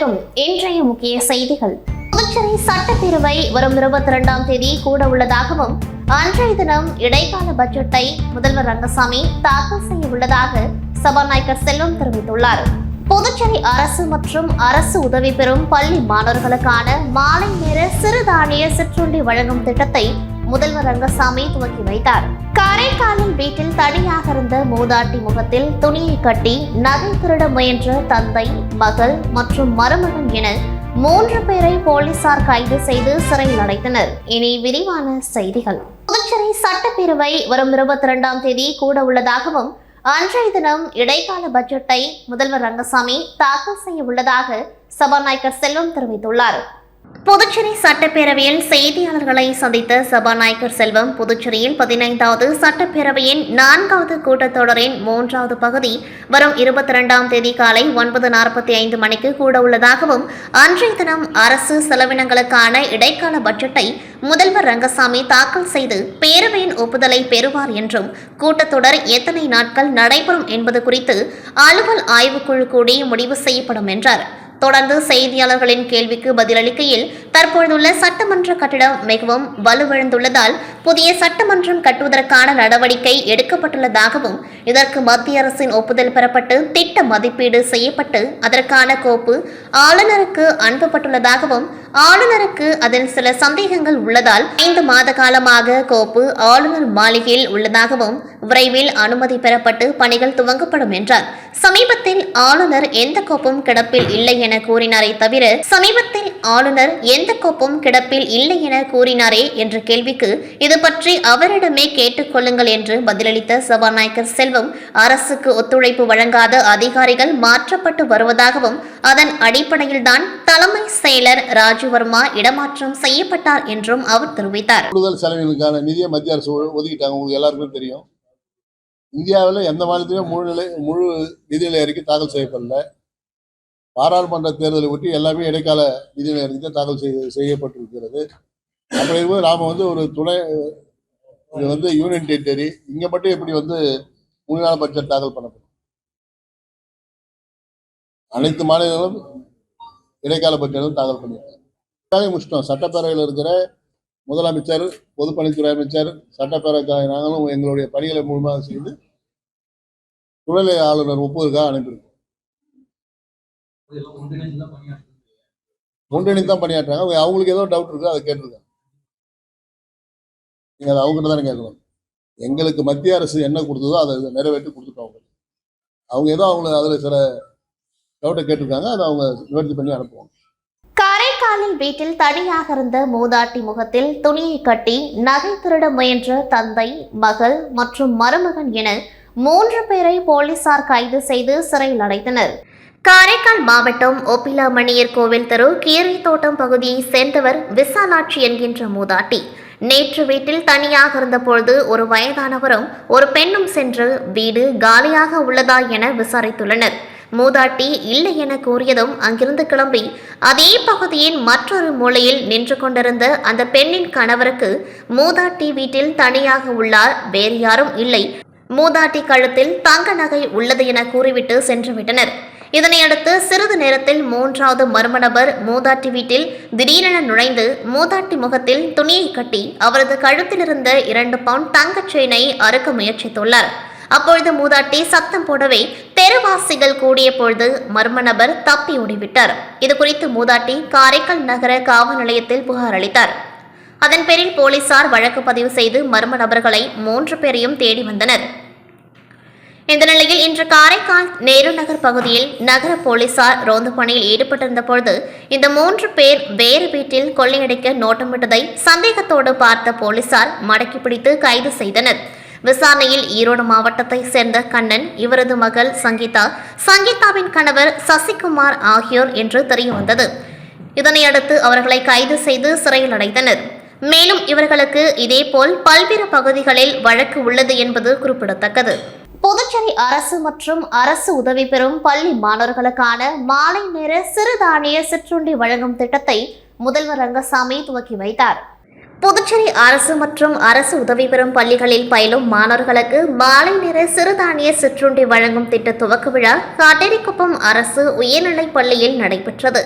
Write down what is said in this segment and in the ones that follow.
வணக்கம். இன்றைய முக்கிய செய்திகள். புதுச்சேரி சட்டப்பேரவை வரும் இருபத்தி இரண்டாம் தேதி கூட உள்ளதாகவும் அன்றைய தினம் இடைக்கால பட்ஜெட்டை முதல்வர் ரங்கசாமி தாக்கல் செய்ய உள்ளதாக சபாநாயகர் செல்வம் தெரிவித்துள்ளார். புதுச்சேரி அரசு மற்றும் அரசு உதவி பெறும் பள்ளி மாணவர்களுக்கான மாலை நேர சிறுதானிய சிற்றுண்டி வழங்கும் திட்டத்தை முதல்வர் ரங்கசாமி துவக்கி வைத்தார். காரைக்காலில் வீட்டில் தனியாக இருந்த மூதாட்டி முகத்தில் துணியை கட்டி நகை திருட முயன்ற தந்தை மகள் மற்றும் மருமகன் என மூன்று பேரை போலீசார் கைது செய்து சிறையில் அடைத்தனர். இனி விரிவான செய்திகள். புதுச்சேரி சட்டப்பேரவை வரும் இருபத்தி இரண்டாம் தேதி கூட உள்ளதாகவும் அன்றைய தினம் இடைக்கால பட்ஜெட்டை முதல்வர் ரங்கசாமி தாக்கல் செய்ய உள்ளதாக சபாநாயகர் செல்வம் தெரிவித்துள்ளார். புதுச்சேரி சட்டப்பேரவையில் செய்தியாளர்களை சந்தித்த சபாநாயகர் செல்வம் புதுச்சேரியில் பதினைந்தாவது சட்டப்பேரவையின் நான்காவது கூட்டத்தொடரின் மூன்றாவது பகுதி வரும் இருபத்தி இரண்டாம் தேதி காலை ஒன்பது நாற்பத்தி ஐந்து மணிக்கு கூட உள்ளதாகவும் அன்றைய தினம் அரசு செலவினங்களுக்கான இடைக்கால பட்ஜெட்டை முதல்வர் ரங்கசாமி தாக்கல் செய்து பேரவையின் ஒப்புதலை பெறுவார் என்றும் கூட்டத்தொடர் எத்தனை நாட்கள் நடைபெறும் என்பது குறித்து அலுவல் ஆய்வுக்குழு கூடி முடிவு செய்யப்படும் என்றார். தொடர்ந்து செய்தியாளர்களின் கேள்விக்கு பதிலளிக்கையில் தற்பொழுதுள்ள சட்டமன்ற கட்டிடம் மிகவும் வலுவிழந்துள்ளதால் புதிய சட்டமன்றம் கட்டுவதற்கான நடவடிக்கை எடுக்கப்பட்டுள்ளதாகவும் இதற்கு மத்திய அரசின் ஒப்புதல் பெறப்பட்டு திட்ட மதிப்பீடு செய்யப்பட்டு அதற்கான கோப்பு ஆளுநருக்கு அனுப்பப்பட்டுள்ளதாகவும் ஆளுநருக்கு அதில் சில சந்தேகங்கள் உள்ளதால் ஐந்து மாத காலமாக கோப்பு ஆளுநர் மாளிகையில் உள்ளதாகவும் விரைவில் அனுமதி பெறப்பட்டு பணிகள் துவங்கப்படும் என்றார். சமீபத்தில் ஆளுநர் எந்த கோப்பும் கிடப்பில் இல்லை என கூறினாரே தவிர சமீபத்தில் ஆளுநர் எந்த கோப்பும் கிடப்பில் இல்லை என கூறினாரே என்ற கேள்விக்கு இது பற்றி அவரிடமே கேட்டுக்கொள்ளுங்கள் என்று பதிலளித்த சபாநாயகர் செல்வம் அரசுக்கு ஒத்துழைப்பு வழங்காத அதிகாரிகள் மாற்றப்பட்டு வருவதாகவும் அதன் அடிப்படையில்தான் தலைமை செயலர் ராஜுவர்மா இடமாற்றம் செய்யப்பட்டார் என்றும் அவர் தெரிவித்தார். கூடுதல் செலவினுக்கான நிதியை மத்திய அரசு ஒதுக்கிட்டாங்க. உங்களுக்கு எல்லாருக்கும் தெரியும். இந்தியாவில் எந்த மாநிலத்திலும் முழு நிலை முழு நிதிநிலை அறிக்கை தாக்கல் செய்யப்படல. பாராளுமன்ற தேர்தலை ஒட்டி எல்லாமே இடைக்கால நிதி நேரத்தில் தாக்கல் செய்ய செய்யப்பட்டிருக்கிறது. அப்படி இருக்கும்போது நாம் வந்து ஒரு துணை இது வந்து யூனியன் டெரிட்டரி இங்கே மட்டும் எப்படி வந்து மூணு நாள் பட்ஜெட் தாக்கல் பண்ணப்படும்? அனைத்து மாநிலங்களும் இடைக்கால பட்ஜெட்டும் தாக்கல் பண்ணியிருக்காங்க. முடிச்சிட்டோம் சட்டப்பேரவையில் இருக்கிற முதலமைச்சர் பொதுப்பணித்துறை அமைச்சர் சட்டப்பேரவை நாங்களும் எங்களுடைய பணிகளை மூலமாக செய்து துணைநிலை ஆளுநர் ஒப்புதலுக்காக அனுப்பியிருக்கோம். ஒன்றிணைந்து தான் பணியாற்றுறாங்க. அவங்க- அவங்களுக்கு ஏதோ டவுட் இருக்கு அதை கேட்டிருக்காங்க. நீங்கள் அதை அவங்ககிட்ட தானே கேட்கணும். எங்களுக்கு மத்திய அரசு என்ன கொடுத்ததோ அதை நிறைவேற்றி கொடுத்துட்டோம் அவங்க. அவங்க ஏதோ அவங்க அதில் சில டவுட்டை கேட்டிருக்காங்க. அதை அவங்க நிவர்த்தி பண்ணி அனுப்புவாங்க. காரைக்காலில் வீட்டில் தனியாக இருந்த மூதாட்டி முகத்தில் துணியை கட்டி நகை திருட முயன்ற தந்தை மகள் மற்றும் மருமகன் என மூன்று பேரை போலீசார் கைது செய்து சிறையில் அடைத்தனர். காரைக்கால் மாவட்டம் ஒப்பிலாமணியர் கோவில் தெரு கீரை தோட்டம் பகுதியை சேர்ந்தவர் விசாலாட்சி என்கின்ற மூதாட்டி. நேற்று வீட்டில் தனியாக இருந்தபொழுது ஒரு வயதானவரும் ஒரு பெண்ணும் சென்று வீடு காலியாக உள்ளதா என விசாரித்துள்ளனர். மூதாட்டி இல்லை என கூறியதும் அங்கிருந்து கிளம்பி அதே பகுதியின் மற்றொரு மூலையில் நின்று கொண்டிருந்த அந்த பெண்ணின் கணவருக்கு மூதாட்டி வீட்டில் தனியாக உள்ளார் வேறு யாரும் இல்லை. மூதாட்டி கழுத்தில் தங்க நகை உள்ளது என கூறிவிட்டு சென்றுவிட்டனர். இதனையடுத்து சிறிது நேரத்தில் மூன்றாவது மர்ம நபர் மூதாட்டி வீட்டில் திடீரென நுழைந்து மூதாட்டி முகத்தில் துணியை கட்டி அவரது கழுத்தில் இருந்த இரண்டு பவுண்ட் தங்கச் செயினை அறுக்க முயற்சித்துள்ளார். அப்பொழுது மூதாட்டி சத்தம் போடவே தெருவாசிகள் கூடிய பொழுது மர்ம நபர் தப்பி ஓடிவிட்டார். இது குறித்து மூதாட்டி காரைக்கால் நகர காவல் நிலையத்தில் புகார் அளித்தார். அதன் பேரில் போலீசார் வழக்கு பதிவு செய்து மர்ம நபர்களை மூன்று பேரையும் தேடி வந்தனர். இந்த நிலையில் இன்று காரைக்கால் நேரு நகர் பகுதியில் நகர போலீசார் ரோந்து பணியில் ஈடுபட்டிருந்த பொழுது இந்த மூன்று பேர் வேறு வீட்டில் கொள்ளையடிக்க நோட்டமிட்டதை சந்தேகத்தோடு பார்த்த போலீசார் மடக்கி பிடித்து கைது செய்தனர். விசாரணையில் ஈரோடு மாவட்டத்தை சேர்ந்த கண்ணன் இவரது மகள் சங்கீதா சங்கீதாவின் கணவர் சசிகுமார் ஆகியோர் என்று தெரியவந்தது. இதனையடுத்து அவர்களை கைது செய்து சிறையில் அடைத்தனர். மேலும் இவர்களுக்கு இதேபோல் பல்வேறு பகுதிகளில் வழக்கு உள்ளது என்பது குறிப்பிடத்தக்கது. புதுச்சேரி அரசு மற்றும் அரசு உதவி பெறும் பள்ளி மாணவர்களுக்கான மாலை நேர சிறுதானிய சிற்றுண்டி வழங்கும் திட்டத்தை முதல்வர் ரங்கசாமி துவக்கி வைத்தார். புதுச்சேரி அரசு மற்றும் அரசு உதவி பெறும் பள்ளிகளில் பயிலும் மாணவர்களுக்கு மாலை நேர சிறுதானிய சிற்றுண்டி வழங்கும் திட்ட துவக்க விழா காட்டேரிக்குப்பம் அரசு உயர்நிலைப் பள்ளியில் நடைபெற்றது.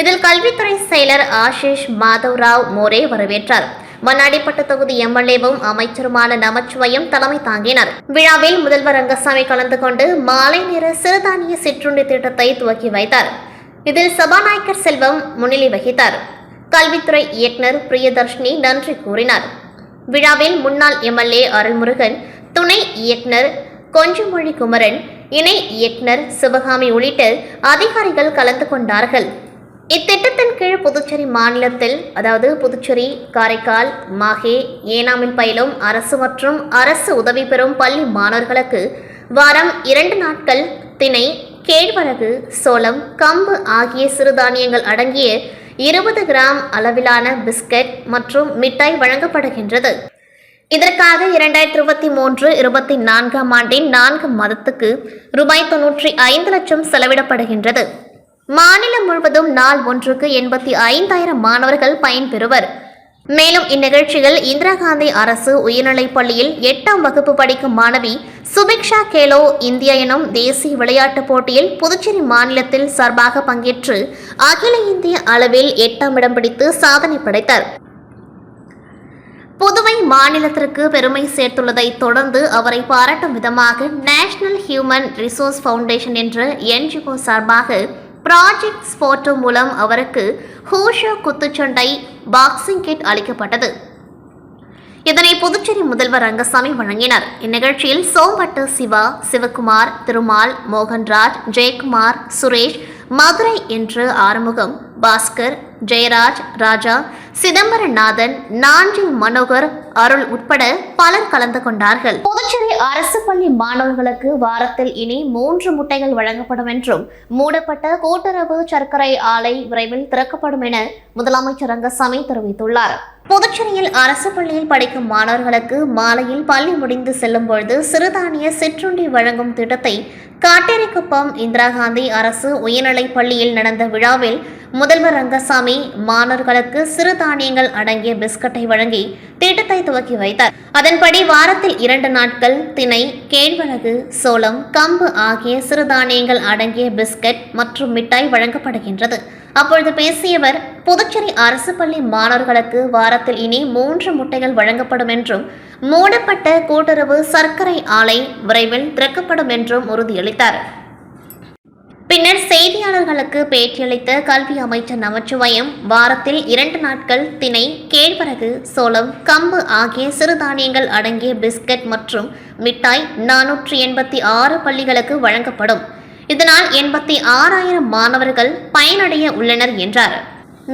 இதில் கல்வித்துறை செயலர் ஆஷிஷ் மாதவ்ராவ் மோரே வரவேற்றார். மண்ணாடிப்பட்டு தொகுதி எம்எல்ஏவும் அமைச்சருமான நமச்சிவயம் தலைமை தாங்கினார். விழாவில் முதல்வர் ரங்கசாமி கலந்து கொண்டு மாலை நேர சிறுதானிய சிற்றுண்டி திட்டத்தை துவக்கி வைத்தார். இதில் சபாநாயகர் செல்வம் முன்னிலை வகித்தார். கல்வித்துறை இயக்குனர் பிரியதர்ஷினி நன்றி கூறினார். விழாவில் முன்னாள் எம்எல்ஏ அருள்முருகன் துணை இயக்குனர் கொஞ்சமொழி குமரன் இணை இயக்குனர் சிவகாமி உள்ளிட்ட அதிகாரிகள் கலந்து கொண்டார்கள். இத்திட்டத்தின் கீழ் புதுச்சேரி மாநிலத்தில் அதாவது புதுச்சேரி காரைக்கால் மாஹே ஏனாமில் பயிலும் அரசு மற்றும் அரசு உதவி பெறும் பள்ளி மாணவர்களுக்கு வாரம் இரண்டு நாட்கள் திணை கேழ்வரகு சோளம் கம்பு ஆகிய சிறுதானியங்கள் அடங்கிய இருபது கிராம் அளவிலான பிஸ்கட் மற்றும் மிட்டாய் வழங்கப்படுகின்றது. இதற்காக இரண்டாயிரத்தி இருபத்தி மூன்று இருபத்தி நான்காம் ஆண்டின் நான்கு மாதத்துக்கு ரூபாய் தொன்னூற்றி ஐந்து லட்சம் செலவிடப்படுகின்றது. மாநிலம் முழுவதும் நாள் ஒன்றுக்கு எண்பத்தி ஐந்தாயிரம் மாணவர்கள் பயன்பெறுவர் மேலும் இந்நிகழ்ச்சியில் இந்திரா காந்தி அரசு உயர்நிலைப் பள்ளியில் எட்டாம் வகுப்பு படிக்கும் மாணவி சுபிக்ஷா கேலோ இந்தியா எனும் தேசிய விளையாட்டுப் போட்டியில் புதுச்சேரி மாநிலத்தில் சார்பாக பங்கேற்று அகில இந்திய அளவில் எட்டாம் இடம் பிடித்து சாதனை படைத்தார். புதுவை மாநிலத்திற்கு பெருமை சேர்த்துள்ளதை தொடர்ந்து அவரை பாராட்டும் விதமாக நேஷனல் ஹியூமன் ரிசோர்ஸ் ஃபவுண்டேஷன் என்ற என்ஜிஓ சார்பாக ப்ராஜெக்ட் ஸ்போர்ட்டோ மூலம் அவருக்கு ஹோஷோ குத்துச்சண்டை பாக்ஸிங் கிட் அளிக்கப்பட்டது. இதனை புதுச்சேரி முதல்வர் ரங்கசாமி வழங்கினார். இந்நிகழ்ச்சியில் சோம்பட்டு சிவா சிவகுமார் திருமால் மோகன்ராஜ் ஜெயக்குமார் சுரேஷ் மதுரை என்று ஆறுமுகம் பாஸ்கர் ஜெயராஜ் ராஜா சிதம்பரநாதன் நாஞ்சில் மனோகர் அருள் உட்பட பலர் கலந்து கொண்டார்கள். புதுச்சேரி அரசு பள்ளி மாணவர்களுக்கு வாரத்தில் இனி மூன்று முட்டைகள் வழங்கப்படும் என்றும் மூடப்பட்ட கூட்டுறவு சர்க்கரை ஆலை விரைவில் திறக்கப்படும் என முதலமைச்சர் ரங்கசாமி தெரிவித்துள்ளார். புதுச்சேரியில் அரசு பள்ளியில் படிக்கும் மாணவர்களுக்கு மாலையில் பள்ளி முடிந்து செல்லும் பொழுது சிறுதானிய சிற்றுண்டி வழங்கும் திட்டத்தை காட்டேரிக்குப்பம் இந்திரா காந்தி அரசு உயர்நிலைப் பள்ளியில் நடந்த விழாவில் முதல்வர் ரங்கசாமி மாணவர்களுக்கு சிறுதானியங்கள் அடங்கிய பிஸ்கட்டை வழங்கி திட்டத்தை துவக்கி வைத்தார். அதன்படி வாரத்தில் இரண்டு நாட்கள் திணை கேழ்வரகு சோளம் கம்பு ஆகிய சிறுதானியங்கள் அடங்கிய பிஸ்கட் மற்றும் மிட்டாய் வழங்கப்படுகின்றது. அப்பொழுது பேசியவர் புதுச்சேரி அரசு பள்ளி மாணவர்களுக்கு வாரத்தில் இனி மூன்று முட்டைகள் வழங்கப்படும் என்றும் மூடப்பட்ட கூட்டுறவு சர்க்கரை ஆலை விரைவில் திறக்கப்படும் என்றும் உறுதியளித்தார். பின்னர் செய்தியாளர்களுக்கு பேட்டியளித்த கல்வி அமைச்சர் நமச்சிவயம் வாரத்தில் இரண்டு நாட்கள் திணை கேழ்வரகு சோளம் கம்பு ஆகிய சிறுதானியங்கள் அடங்கிய பிஸ்கட் மற்றும் மிட்டாய் நானூற்றி எண்பத்தி ஆறு பள்ளிகளுக்கு வழங்கப்படும். இதனால் எண்பத்தி ஆறாயிரம் மாணவர்கள் பயனடைய உள்ளனர் என்றார்.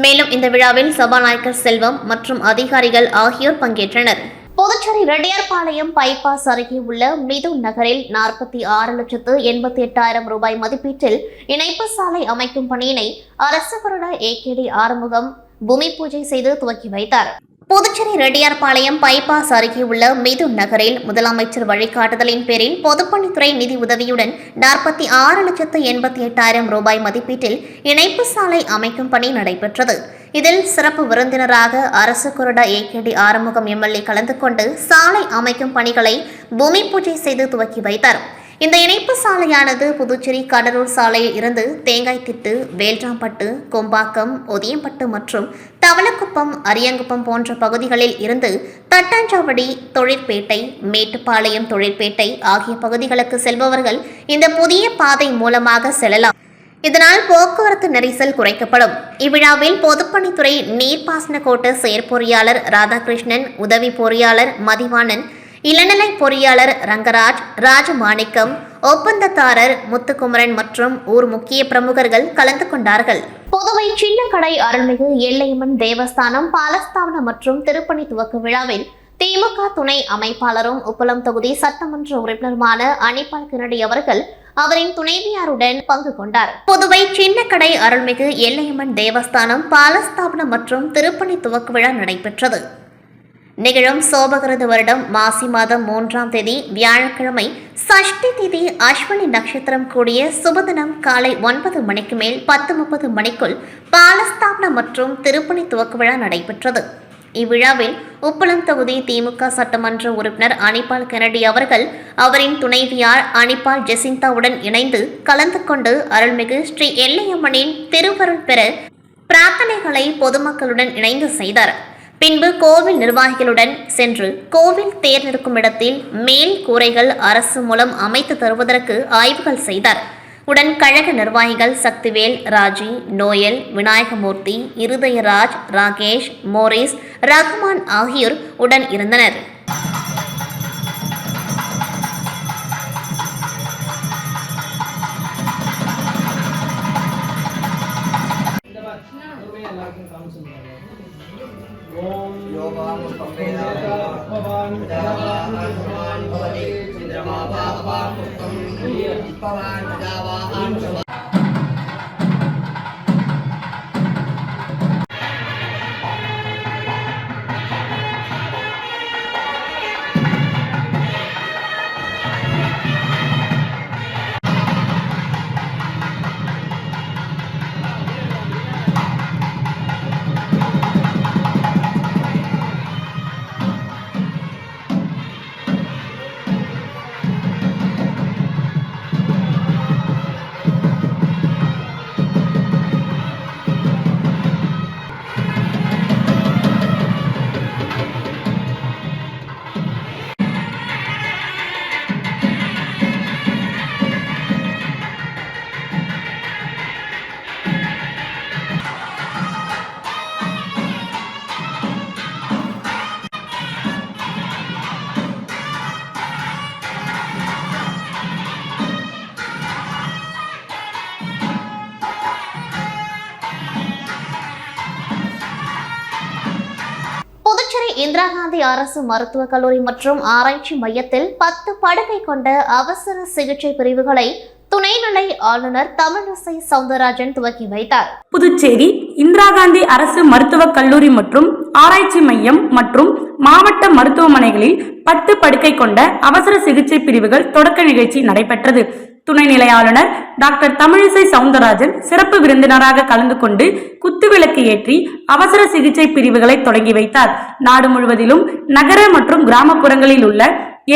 மேலும் இந்த விழாவில் சபாநாயகர் செல்வம் மற்றும் அதிகாரிகள் ஆகியோர் பங்கேற்றனர். புதுச்சேரி ரெட்டியார்பாளையம் பைபாஸ் அருகே உள்ள மிது நகரில் நாற்பத்தி ஆறு லட்சத்து எண்பத்தி எட்டாயிரம் ரூபாய் மதிப்பீட்டில் இணைப்பு சாலை அமைக்கும் பணியினை அரசு வருட ஏகேடி ஆறுமுகம் பூமி பூஜை செய்து துவக்கி வைத்தார். புதுச்சேரி ரெட்டியார்பாளையம் பைபாஸ் அருகே உள்ள மிதுன் நகரில் முதலமைச்சர் வழிகாட்டுதலின் பேரில் பொதுப்பணித்துறை நிதி உதவியுடன் நாற்பத்தி ஆறு லட்சத்து எண்பத்தி எட்டாயிரம் ரூபாய் மதிப்பீட்டில் இணைப்பு சாலை அமைக்கும் பணி நடைபெற்றது. இதில் சிறப்பு விருந்தினராக அரசு குருடா ஏகேடி ஆறுமுகம் எம்எல்ஏ கலந்து கொண்டு சாலை அமைக்கும் பணிகளை பூமி பூஜை செய்து துவக்கி வைத்தார். இந்த இணைப்பு சாலையானது புதுச்சேரி கடலூர் சாலையில் இருந்து தேங்காய்த்திட்டு வேல்ராம்பட்டு கொம்பாக்கம் ஒதியம்பட்டு மற்றும் தவளக்குப்பம் அரியங்குப்பம் போன்ற பகுதிகளில் இருந்து தட்டாஞ்சாவடி தொழிற்பேட்டை மேட்டுப்பாளையம் தொழிற்பேட்டை ஆகிய பகுதிகளுக்கு செல்பவர்கள் இந்த புதிய பாதை மூலமாக செல்லலாம். இதனால் போக்குவரத்து நெரிசல் குறைக்கப்படும். இவ்விழாவில் பொதுப்பணித்துறை நீர்ப்பாசன கோட்ட செயற்பொறியாளர் ராதாகிருஷ்ணன் உதவி பொறியாளர் மதிவாணன் இளநிலை பொறியாளர் ரங்கராஜ் ராஜமாணிக்கம் ஒப்பந்ததாரர் முத்துக்குமரன் மற்றும் ஊர் முக்கிய பிரமுகர்கள் கலந்து கொண்டார்கள். புதுவை சின்னக்கடை அருள்மிகு எல்லையம்மன் தேவஸ்தானம் பாலஸ்தாபன மற்றும் திருப்பணி துவக்க விழாவில் திமுக துணை அமைப்பாளரும் உப்பளம் தொகுதி சட்டமன்ற உறுப்பினருமான அனிபால் கிரடி அவர்கள் அவரின் துணைவியாருடன் பங்கு கொண்டார். புதுவை சின்னக்கடை அருள்மிகு எல்லையம்மன் தேவஸ்தானம் பாலஸ்தாபனம் மற்றும் திருப்பணி துவக்க விழா நடைபெற்றது. நிகழும் சோபகிருத வருடம் மாசி மாதம் மூன்றாம் தேதி வியாழக்கிழமை சஷ்டி திதி அஸ்வினி நட்சத்திரம் கூடிய சுபதினம் காலை ஒன்பது மணிக்கு மேல் பத்து முப்பது மணிக்குள் பாலஸ்தாபனம் மற்றும் திருப்பணி துவக்க விழா நடைபெற்றது. இவ்விழாவில் உப்பளம் தொகுதி திமுக சட்டமன்ற உறுப்பினர் அனிபால் கெனடி அவர்கள் அவரின் துணைவியார் அனிபால் ஜெசிந்தாவுடன் இணைந்து கலந்து கொண்டு அருள்மிகு ஸ்ரீ எல்லையம்மனின் திருவருள் பெற பிரார்த்தனைகளை பொதுமக்களுடன் இணைந்து செய்தார். பின்பு கோவில் நிர்வாகிகளுடன் சென்று கோவில் தேர் நிற்கும் இடத்தில் மேல் கூரைகள் அரசு மூலம் அமைத்து தருவதற்கு ஆய்வுகள் செய்தார். உடன் கழக நிர்வாகிகள் சக்திவேல் ராஜி நோயல் விநாயகமூர்த்தி இருதயராஜ் ராகேஷ் மோரிஸ் ரஹ்மான் ஆகியோர் உடன் இருந்தனர். चन्द्रमावाहवान् भवति चन्द्रमावाहवान् पुष्पं पुष्पवान् प्रजावाहान् இந்திரா அரசு மருத்துவக் கல்லூரி மற்றும் ஆராய்ச்சி மையத்தில் பத்து படுக்கை கொண்ட அவசர சிகிச்சை பிரிவுகளை துணைநிலை ஆளுநர் தமிழிசை சவுந்தரராஜன் துவக்கி வைத்தார். புதுச்சேரி இந்திரா காந்தி அரசு மருத்துவக் கல்லூரி மற்றும் ஆராய்ச்சி மையம் மற்றும் மாவட்ட மருத்துவமனைகளில் பத்து படுக்கை கொண்ட அவசர சிகிச்சை பிரிவுகள் தொடக்க நிகழ்ச்சி நடைபெற்றது. துணைநிலை ஆளுநர் டாக்டர் தமிழிசை சவுந்தரராஜன் சிறப்பு விருந்தினராக கலந்து கொண்டு குத்துவிளக்கு ஏற்றி அவசர சிகிச்சை பிரிவுகளை தொடங்கி வைத்தார். நாடு முழுவதிலும் நகர மற்றும் கிராமப்புறங்களில் உள்ள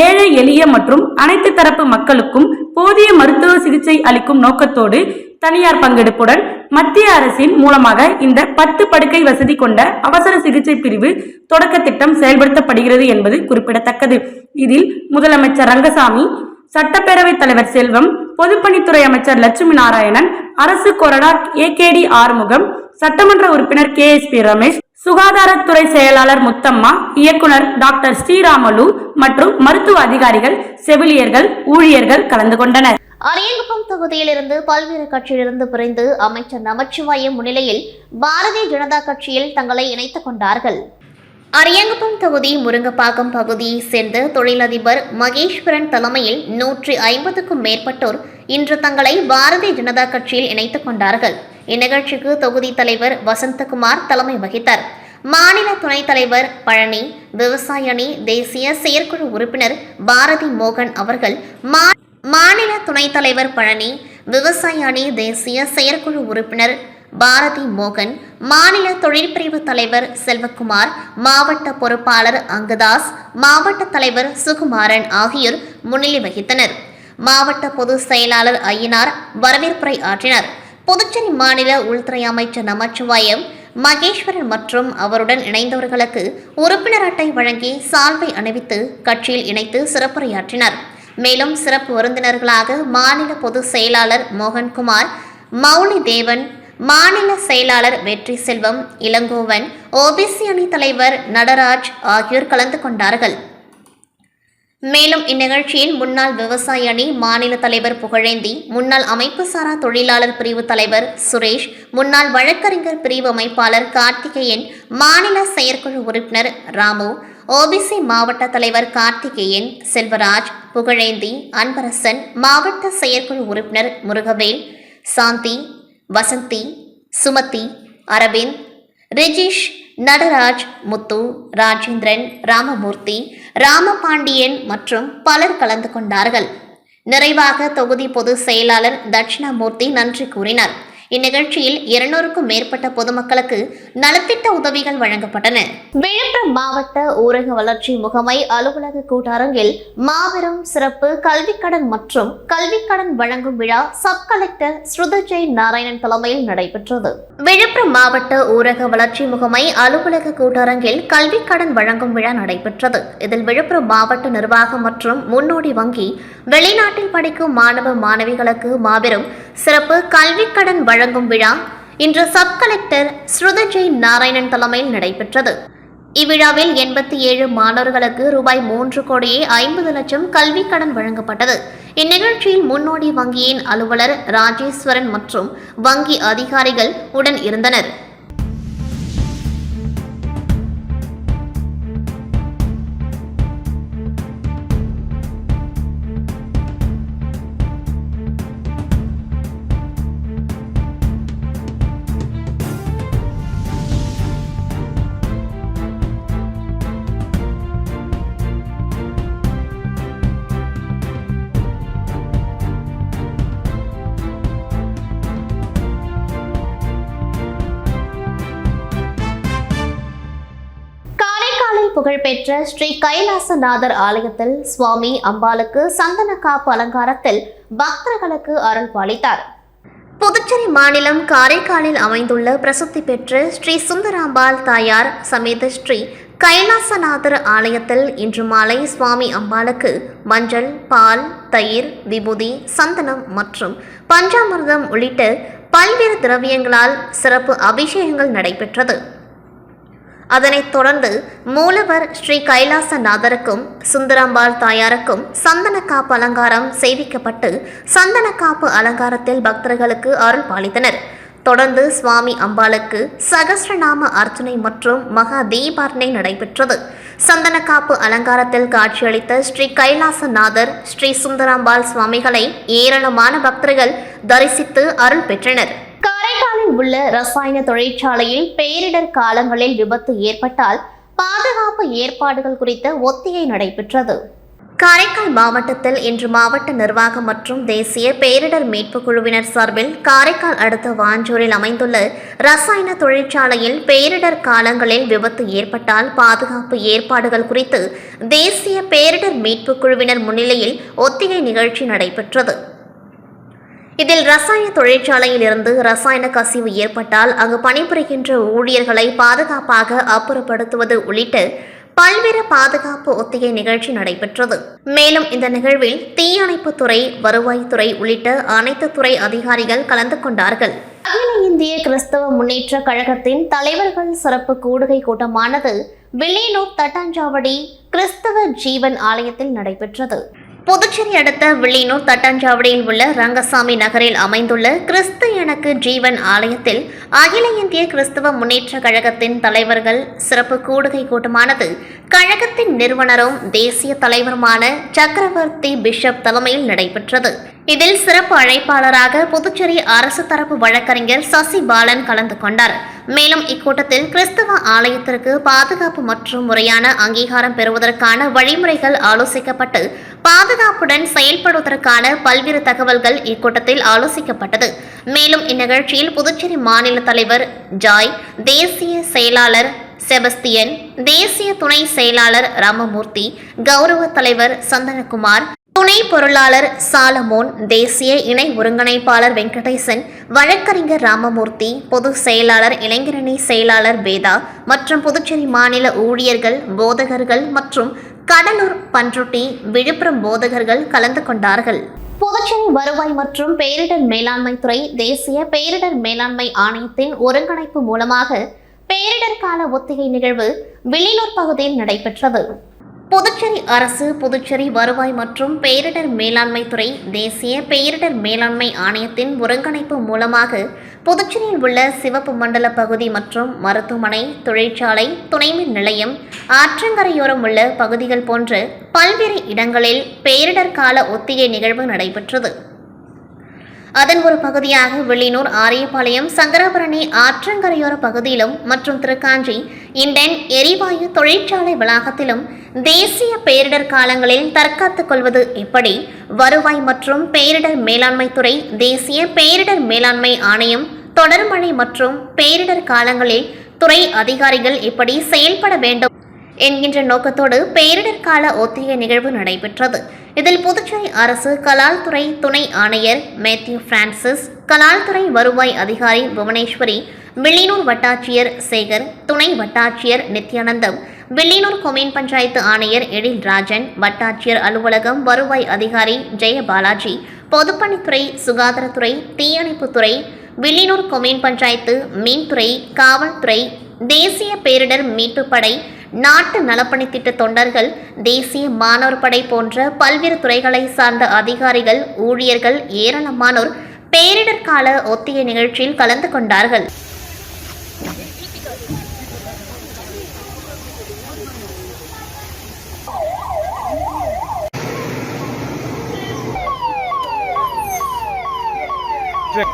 ஏழை எளிய மற்றும் அனைத்து தரப்பு மக்களுக்கும் போதிய மருத்துவ சிகிச்சை அளிக்கும் நோக்கத்தோடு தனியார் பங்கெடுப்புடன் மத்திய அரசின் மூலமாக இந்த பத்து படுக்கை வசதி கொண்ட அவசர சிகிச்சை பிரிவு தொடக்க திட்டம் செயல்படுத்தப்படுகிறது என்பது குறிப்பிடத்தக்கது. இதில் முதலமைச்சர் ரங்கசாமி சட்டப்பேரவைத் தலைவர் செல்வம் பொதுப்பணித்துறை அமைச்சர் லட்சுமி நாராயணன் அரசு கொறடா ஏகேடி ஆறுமுகம் சட்டமன்ற உறுப்பினர் கே எஸ் பி ரமேஷ் சுகாதாரத்துறை செயலாளர் முத்தம்மா இயக்குனர் டாக்டர் ஸ்ரீராமலு மற்றும் மருத்துவ அதிகாரிகள் செவிலியர்கள் ஊழியர்கள் கலந்து கொண்டனர். அரியங்குப்பம் தொகுதியிலிருந்து பல்வேறு கட்சியிலிருந்து பிரிந்து அமைச்சர் நமச்சிவாயம் முன்னிலையில் பாரதிய ஜனதா கட்சியில் தங்களை இணைத்துக் கொண்டார்கள். அரியங்குப்பம் தொகுதி முருங்கப்பாக்கம் பகுதியை சேர்ந்த தொழிலதிபர் மகேஸ்வரன் தலைமையில் நூற்றி ஐம்பதுக்கும் மேற்பட்டோர் இன்று தங்களை பாரதிய ஜனதா கட்சியில் இணைத்துக் கொண்டார்கள். இந்நிகழ்ச்சிக்கு தொகுதி தலைவர் வசந்தகுமார் தலைமை வகித்தார். மாநில துணைத் தலைவர் பழனி விவசாய அணி தேசிய செயற்குழு உறுப்பினர் பாரதி மோகன் அவர்கள் மா மாநில துணைத் தலைவர் பழனி விவசாய அணி தேசிய செயற்குழு உறுப்பினர் பாரதி மோகன் மாநில தொழிற்பிரிவு தலைவர் செல்வகுமார் மாவட்ட பொறுப்பாளர் அங்கதாஸ் மாவட்ட தலைவர் சுகுமாரன் ஆகியோர் முன்னிலை வகித்தனர். மாவட்ட பொதுச் செயலாளர் ஐயனார் வரவேற்புரை ஆற்றினார். புதுச்சேரி மாநில உள்துறை அமைச்சர் நமச்சிவாயம் மகேஸ்வரன் மற்றும் அவருடன் இணைந்தவர்களுக்கு உறுப்பினர் அட்டை வழங்கி சால்வை அணிவித்து கட்சியில் இணைத்து சிறப்புரையாற்றினார். மேலும் சிறப்பு விருந்தினர்களாக மாநில பொதுச் செயலாளர் மோகன்குமார் மௌலி தேவன் மாநில செயலாளர் வெற்றி செல்வம் இளங்கோவன் ஓபிசி அணி தலைவர் நடராஜ் ஆகியோர் கலந்து கொண்டார்கள். மேலும் இந்நிகழ்ச்சியில் முன்னாள் விவசாய அணி மாநில தலைவர் புகழேந்தி முன்னாள் அமைப்பு சாரா தொழிலாளர் பிரிவு தலைவர் சுரேஷ் முன்னாள் வழக்கறிஞர் பிரிவு அமைப்பாளர் கார்த்திகேயன் மாநில செயற்குழு உறுப்பினர் ராமு ஓபிசி மாவட்ட தலைவர் கார்த்திகேயன் செல்வராஜ் புகழேந்தி அன்பரசன் மாவட்ட செயற்குழு உறுப்பினர் முருகவேல் சாந்தி வசந்தி சுமதி அரவிந்த் ரிஜிஷ் நடராஜ் முத்து ராஜேந்திரன் ராமமூர்த்தி ராமபாண்டியன் மற்றும் பலர் கலந்து கொண்டார்கள். நிறைவாக தொகுதி பொதுச் செயலாளர் தட்சிணாமூர்த்தி நன்றி கூறினார். இந்நிகழ்ச்சியில் இருநூறுக்கும் மேற்பட்ட பொதுமக்களுக்கு நலத்திட்ட உதவிகள் வழங்கப்பட்டன. விழுப்புரம் மாவட்ட ஊரக வளர்ச்சி முகமை அலுவலக கூட்டரங்கில் மாபெரும் சிறப்பு கல்விக்கடன் மற்றும் கல்விக்கடன் வழங்கும் விழா சப் கலெக்டர் ஸ்ருதஜெய் நாராயணன் தலைமையில் நடைபெற்றது. விழுப்புரம் மாவட்ட ஊரக வளர்ச்சி முகமை அலுவலக கூட்டரங்கில் கல்விக்கடன் வழங்கும் விழா நடைபெற்றது. இதில் விழுப்புரம் மாவட்ட நிர்வாகம் மற்றும் முன்னோடி வங்கி வெளிநாட்டில் படிக்கும் மாணவ மாணவிகளுக்கு மாபெரும் சிறப்பு கல்விக்கடன் வழங்கும் விழா இன்று சப் கலெக்டர் ஸ்ருதஜெய் நாராயணன் தலைமையில் நடைபெற்றது. இவ்விழாவில் எண்பத்தி ஏழு மாணவர்களுக்கு ரூபாய் மூன்று கோடியே ஐம்பது லட்சம் கல்விக் கடன் வழங்கப்பட்டது. இந்நிகழ்ச்சியில் முன்னோடி வங்கியின் அலுவலர் ராஜேஸ்வரன் மற்றும் வங்கி அதிகாரிகள் உடன் இருந்தனர். பெற்ற ஸ்ரீ கைலாசநாதர் ஆலயத்தில் சுவாமி அம்பாளுக்கு சந்தன காப்பு அலங்காரத்தில் பக்தர்களுக்கு அருள் பாலித்தார் புதுச்சேரி மாநிலம் காரைக்காலில் அமைந்துள்ள பிரசித்தி பெற்ற ஸ்ரீ சுந்தராம்பாள் தாயார் சமேத ஸ்ரீ கைலாசநாதர் ஆலயத்தில் இன்று மாலை சுவாமி அம்பாளுக்கு மஞ்சள் பால் தயிர் விபூதி சந்தனம் மற்றும் பஞ்சாமிர்தம் உள்ளிட்ட பல்வேறு திரவியங்களால் சிறப்பு அபிஷேகங்கள் நடைபெற்றது. அதனைத் தொடர்ந்து மூலவர் ஸ்ரீ கைலாசநாதருக்கும் சுந்தராம்பாள் தாயாருக்கும் சந்தனக்காப்பு அலங்காரம் செய்விக்கப்பட்டு சந்தனக்காப்பு அலங்காரத்தில் பக்தர்களுக்கு அருள் பாலித்தனர். தொடர்ந்து சுவாமி அம்பாளுக்கு சகசிரநாம அர்ச்சனை மற்றும் மகா தீபார்த்தனை நடைபெற்றது. சந்தனக்காப்பு அலங்காரத்தில் காட்சியளித்த ஸ்ரீ கைலாசநாதர் ஸ்ரீ சுந்தராம்பாள் சுவாமிகளை ஏராளமான பக்தர்கள் தரிசித்து அருள் பெற்றனர். காரைக்காலில் உள்ள ரசாயன தொழிற்சாலையில் பேரிடர் காலங்களில் விபத்து ஏற்பட்டால் பாதுகாப்பு ஏற்பாடுகள் குறித்த ஒத்திகை நடைபெற்றது. காரைக்கால் மாவட்டத்தில் இன்று மாவட்ட நிர்வாகம் மற்றும் தேசிய பேரிடர் மீட்பு குழுவினர் சார்பில் காரைக்கால் அடுத்த வாஞ்சூரில் அமைந்துள்ள ரசாயன தொழிற்சாலையில் பேரிடர் காலங்களில் விபத்து ஏற்பட்டால் பாதுகாப்பு ஏற்பாடுகள் குறித்து தேசிய பேரிடர் மீட்பு குழுவினர் முன்னிலையில் ஒத்திகை நிகழ்ச்சி நடைபெற்றது. இதில் ரசாயன தொழிற்சாலையில் இருந்து ரசாயன கசிவு ஏற்பட்டால் அங்கு பணிபுரிகின்ற ஊழியர்களை பாதுகாப்பாக அப்புறப்படுத்துவது உள்ளிட்ட பல்வேறு பாதுகாப்பு ஒத்திகை நிகழ்ச்சி நடைபெற்றது. மேலும் இந்த நிகழ்வில் தீயணைப்புத்துறை வருவாய்த்துறை உள்ளிட்ட அனைத்து துறை அதிகாரிகள் கலந்து கொண்டார்கள். அகில இந்திய கிறிஸ்தவ முன்னேற்ற கழகத்தின் தலைவர்கள் சிறப்பு கூடுகை கூட்டமானது வில்லியனூர் தட்டாஞ்சாவடி கிறிஸ்தவ ஜீவன் ஆலயத்தில் நடைபெற்றது. புதுச்சேரி அடுத்த வில்லியனூர் தட்டாஞ்சாவடியில் உள்ள ரங்கசாமி நகரில் அமைந்துள்ள கிறிஸ்து எனக்கு ஜீவன் ஆலயத்தில் அகில இந்திய கிறிஸ்தவ முன்னேற்ற கழகத்தின் தலைவர்கள் சிறப்பு கூடுகை கூட்டமானது கழகத்தின் நிறுவனரும் தேசிய தலைவருமான சக்கரவர்த்தி பிஷப் தலைமையில் நடைபெற்றது. இதில் சிறப்பு அழைப்பாளராக புதுச்சேரி அரசு தரப்பு வழக்கறிஞர் சசி பாலன் கலந்து கொண்டார். மேலும் இக்கூட்டத்தில் கிறிஸ்தவ ஆலயத்திற்கு பாதுகாப்பு மற்றும் முறையான அங்கீகாரம் பெறுவதற்கான வழிமுறைகள் ஆலோசிக்கப்பட்டு பாதுகாப்புடன் செயல்படுவதற்கான பல்வேறு தகவல்கள் இக்கூட்டத்தில் ஆலோசிக்கப்பட்டது. மேலும் இந்நிகழ்ச்சியில் புதுச்சேரி மாநில தலைவர் ஜாய் தேசிய செயலாளர் செபஸ்தியன் தேசிய துணை செயலாளர் ராமமூர்த்தி கௌரவ தலைவர் சந்தனகுமார் துணை பொருளாளர் சாலமோன் தேசிய இணை ஒருங்கிணைப்பாளர் வெங்கடேசன் வழக்கறிஞர் ராமமூர்த்தி பொதுச் செயலாளர் இளைஞரணி செயலாளர் வேதா மற்றும் புதுச்சேரி மாநில ஊழியர்கள் போதகர்கள் மற்றும் கடலூர் பன்ருட்டி விழுப்புரம் போதகர்கள் கலந்து கொண்டார்கள். புதுச்சேரி வருவாய் மற்றும் பேரிடர் மேலாண்மை துறை தேசிய பேரிடர் மேலாண்மை ஆணையத்தின் ஒருங்கிணைப்பு மூலமாக பேரிடர் கால ஒத்திகை நிகழ்வு வில்லியனூர் பகுதியில் நடைபெற்றது. புதுச்சேரி அரசு புதுச்சேரி வருவாய் மற்றும் பேரிடர் மேலாண்மை துறை தேசிய பேரிடர் மேலாண்மை ஆணையத்தின் ஒருங்கிணைப்பு மூலமாக புதுச்சேரியில் உள்ள சிவப்பு மண்டல பகுதி மற்றும் மருத்துவமனை தொழிற்சாலை துணைமின் நிலையம் ஆற்றங்கரையோரம் உள்ள பகுதிகள் போன்ற பல்வேறு இடங்களில் பேரிடர் கால ஒத்திகை நிகழ்வு நடைபெற்றது. அதன் ஒரு பகுதியாக வெளியூர் ஆரியபாளையம் சங்கராபரணி ஆற்றங்கரையோர பகுதியிலும் மற்றும் திருக்காஞ்சி இண்டன் எரிவாயு தொழிற்சாலை வளாகத்திலும் தேசிய பேரிடர் காலங்களில் தற்காத்துக் கொள்வது எப்படி? வருவாய் மற்றும் பேரிடர் மேலாண்மை துறை தேசிய பேரிடர் மேலாண்மை ஆணையம் தொடர்மழை மற்றும் பேரிடர் காலங்களில் துறை அதிகாரிகள் எப்படி செயல்பட வேண்டும் என்கின்ற நோக்கத்தோடு பேரிடர் கால ஒத்திகை நிகழ்வு நடைபெற்றது. இதில் புதுச்சேரி அரசு கலால்துறை துணை ஆணையர் மேத்யூ பிரான்சிஸ் கலால்துறை வருவாய் அதிகாரி புவனேஸ்வரி வில்லியனூர் வட்டாட்சியர் சேகர் துணை வட்டாட்சியர் நித்யானந்தம் வில்லியனூர் கொமீன் பஞ்சாயத்து ஆணையர் எழில் ராஜன் வட்டாட்சியர் அலுவலகம் வருவாய் அதிகாரி ஜெயபாலாஜி பொதுப்பணித்துறை சுகாதாரத்துறை தீயணைப்புத்துறை வில்லியனூர் கொமீன் பஞ்சாயத்து மீன்துறை காவல்துறை தேசிய பேரிடர் மீட்புப் படை நாட்டு நலப்பணி திட்ட தொண்டர்கள் தேசிய மாணவர் படை போன்ற பல்வேறு துறைகளை சார்ந்த அதிகாரிகள் ஊழியர்கள் ஏராளமானோர் பேரிடர் கால ஒத்திகை நிகழ்ச்சியில் கலந்து கொண்டார்கள். கதிர்காமம்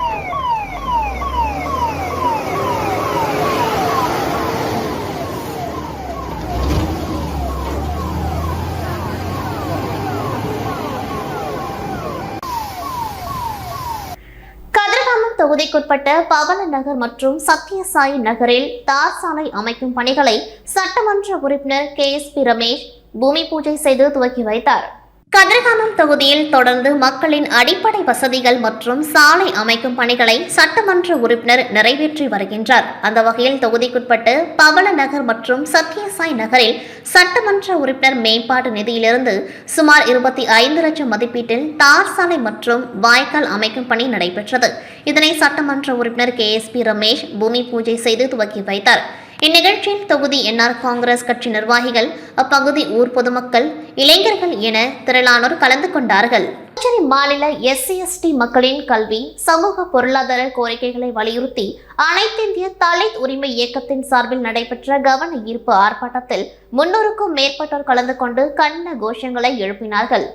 தொகுதிக்குட்பட்ட பவன நகர் மற்றும் சத்யசாயி நகரில் தார் சாலை அமைக்கும் பணிகளை சட்டமன்ற உறுப்பினர் கே எஸ் பி ரமேஷ் பூமி பூஜை செய்து துவக்கி வைத்தார். கதிர்காமம் தொகுதியில் தொடர்ந்து மக்களின் அடிப்படை வசதிகள் மற்றும் சாலை அமைக்கும் பணிகளை சட்டமன்ற உறுப்பினர் நிறைவேற்றி வருகின்றார். அந்த வகையில் தொகுதிக்குட்பட்டு பவள நகர் மற்றும் சத்யசாய் நகரில் சட்டமன்ற உறுப்பினர் மேம்பாட்டு நிதியிலிருந்து சுமார் இருபத்தி ஐந்து லட்சம் மதிப்பீட்டில் தார் சாலை மற்றும் வாய்க்கால் அமைக்கும் பணி நடைபெற்றது. இதனை சட்டமன்ற உறுப்பினர் கே எஸ் பி ரமேஷ் பூமி பூஜை செய்து துவக்கி வைத்தார். இந்நிகழ்ச்சியில் தொகுதி என்ஆர் காங்கிரஸ் கட்சி நிர்வாகிகள் அப்பகுதி ஊர் பொதுமக்கள் இளைஞர்கள் என திரளானோர் கலந்து கொண்டார்கள். புதுச்சேரி மாநில எஸ்சி எஸ்டி மக்களின் கல்வி சமூக பொருளாதார கோரிக்கைகளை வலியுறுத்தி அனைத்திந்திய தலித் உரிமை இயக்கத்தின் சார்பில் நடைபெற்ற கவன ஈர்ப்பு ஆர்ப்பாட்டத்தில் முன்னூறுக்கும் மேற்பட்டோர் கலந்து கொண்டு கண்ண கோஷங்களை எழுப்பினார்கள்.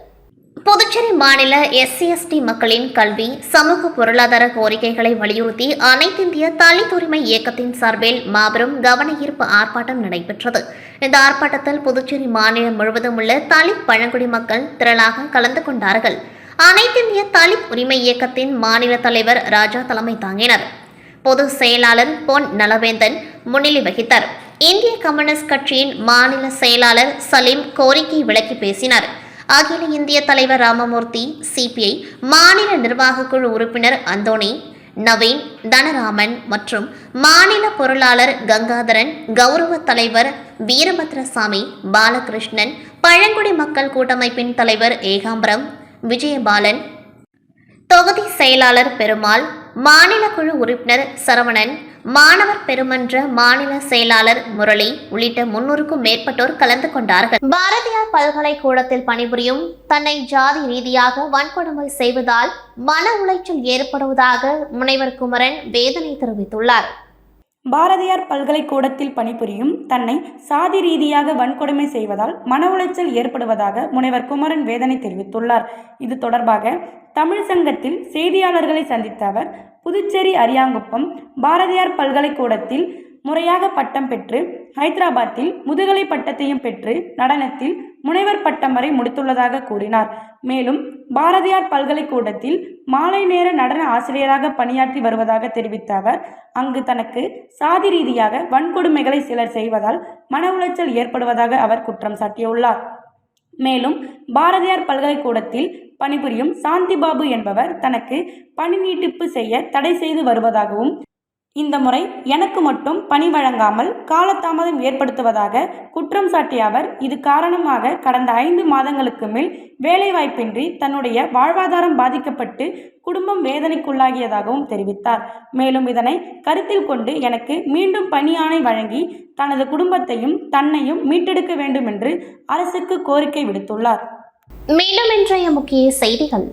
புதுச்சேரி மாநில எஸ்சி எஸ்டி மக்களின் கல்வி சமூக பொருளாதார கோரிக்கைகளை வலியுறுத்தி அனைத்திந்திய தலித் உரிமை இயக்கத்தின் சார்பில் மாபெரும் கவன ஈர்ப்பு ஆர்ப்பாட்டம் நடைபெற்றது. இந்த ஆர்ப்பாட்டத்தில் புதுச்சேரி மாநிலம் முழுவதும் உள்ள தலித் பழங்குடி மக்கள் திரளாக கலந்து கொண்டார்கள். அனைத்திந்திய தலித் உரிமை இயக்கத்தின் மாநில தலைவர் ராஜா தலைமை தாங்கினர். பொதுச் செயலாளர் பொன் நலவேந்தன் முன்னிலை வகித்தார். இந்திய கம்யூனிஸ்ட் கட்சியின் மாநில செயலாளர் சலீம் கோரிக்கை விளக்கி பேசினார். அகில இந்திய தலைவர் ராமமூர்த்தி சிபிஐ மாநில நிர்வாகக் குழு உறுப்பினர் அந்தோணி நவீன் தனராமன் மற்றும் மாநில பொருளாளர் கங்காதரன் கௌரவ தலைவர் வீரபத்ரசாமி பாலகிருஷ்ணன் பழங்குடி மக்கள் கூட்டமைப்பின் தலைவர் ஏகாம்பரம் விஜயபாலன் தொகுதி செயலாளர் பெருமாள் மாநில குழு உறுப்பினர் சரவணன் மாணவர் பெருமன்ற மாநில செயலாளர் முரளி உள்ளிட்ட முன்னூறுக்கும் மேற்பட்டோர் கலந்து கொண்டார்கள். பாரதியார் பல்கலைக்கூடத்தில் பணிபுரியும் தன்னை ஜாதி ரீதியாக வன்கொடுமை செய்வதால் மன உளைச்சல் ஏற்படுவதாக முனைவர் குமரன் வேதனை தெரிவித்துள்ளார். பாரதியார் பல்கலைக்கூடத்தில் பணிபுரியும் தன்னை சாதி ரீதியாக வன்கொடுமை செய்வதால் மன உளைச்சல் ஏற்படுவதாக முனைவர் குமரன் வேதனை தெரிவித்துள்ளார். இது தொடர்பாக தமிழ் சங்கத்தில் செய்தியாளர்களை சந்தித்த அவர் புதுச்சேரி அரியாங்குப்பம் பாரதியார் பல்கலைக்கூடத்தில் முறையாக பட்டம் பெற்று ஹைதராபாத்தில் முதுகலை பட்டத்தையும் பெற்று நடனத்தில் முனைவர் பட்டம் வரை முடித்துள்ளதாக கூறினார். மேலும் பாரதியார் பல்கலைக்கூடத்தில் மாலை நேர நடன ஆசிரியராக பணியாற்றி வருவதாக தெரிவித்த அவர் அங்கு தனக்கு சாதி ரீதியாக வன்கொடுமைகளை சிலர் செய்வதால் மன உளைச்சல் ஏற்படுவதாக அவர் குற்றம் சாட்டியுள்ளார். மேலும் பாரதியார் பல்கலைக்கூடத்தில் பணிபுரியும் சாந்திபாபு என்பவர் தனக்கு பணி நீட்டிப்பு செய்ய தடை செய்து வருவதாகவும் இந்த முறை எனக்கு மட்டும் பணி வழங்காமல் காலதாமதம் ஏற்படுத்துவதாக குற்றம் சாட்டிய அவர் இது காரணமாக கடந்த ஐந்து மாதங்களுக்கு மேல் வேலைவாய்ப்பின்றி தன்னுடைய வாழ்வாதாரம் பாதிக்கப்பட்டு குடும்பம் வேதனைக்குள்ளாகியதாகவும் தெரிவித்தார். மேலும் இதனை கருத்தில் கொண்டு எனக்கு மீண்டும் பணியாணை வழங்கி தனது குடும்பத்தையும் தன்னையும் மீட்டெடுக்க வேண்டும் என்று அரசுக்கு கோரிக்கை விடுத்துள்ளார். மேலும் இன்றைய முக்கிய செய்திகள்.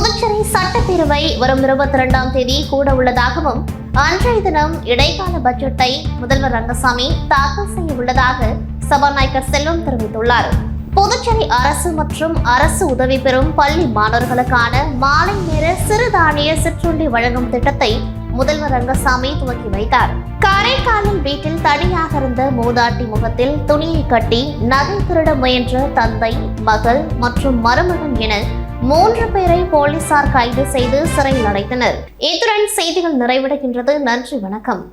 புதுச்சேரி சட்டப்பேரவை வரும் இருபத்தி இரண்டாம் தேதி கூட உள்ளதாகவும் அன்றைய தினம் இடைக்கால பட்ஜெட்டை முதல்வர் ரங்கசாமி தாக்கல் செய்ய உள்ளதாக சபாநாயகர் செல்வம் தெரிவித்துள்ளார். புதுச்சேரி அரசு மற்றும் அரசு உதவி பெறும் பள்ளி மாணவர்களுக்கான மாலை நேர சிறுதானிய சிற்றுண்டி வழங்கும் திட்டத்தை முதல்வர் ரங்கசாமி துவக்கி வைத்தார். காரைக்காலில் வீட்டில் தனியாக இருந்த மூதாட்டி முகத்தில் துணியை கட்டி நகை திருட முயன்ற தந்தை மகள் மற்றும் மருமகன் என மூன்று பேரை போலீசார் கைது செய்து சிறையில் அடைத்தனர். இத்துடன் செய்திகள் நிறைவடைகின்றது. நன்றி வணக்கம்.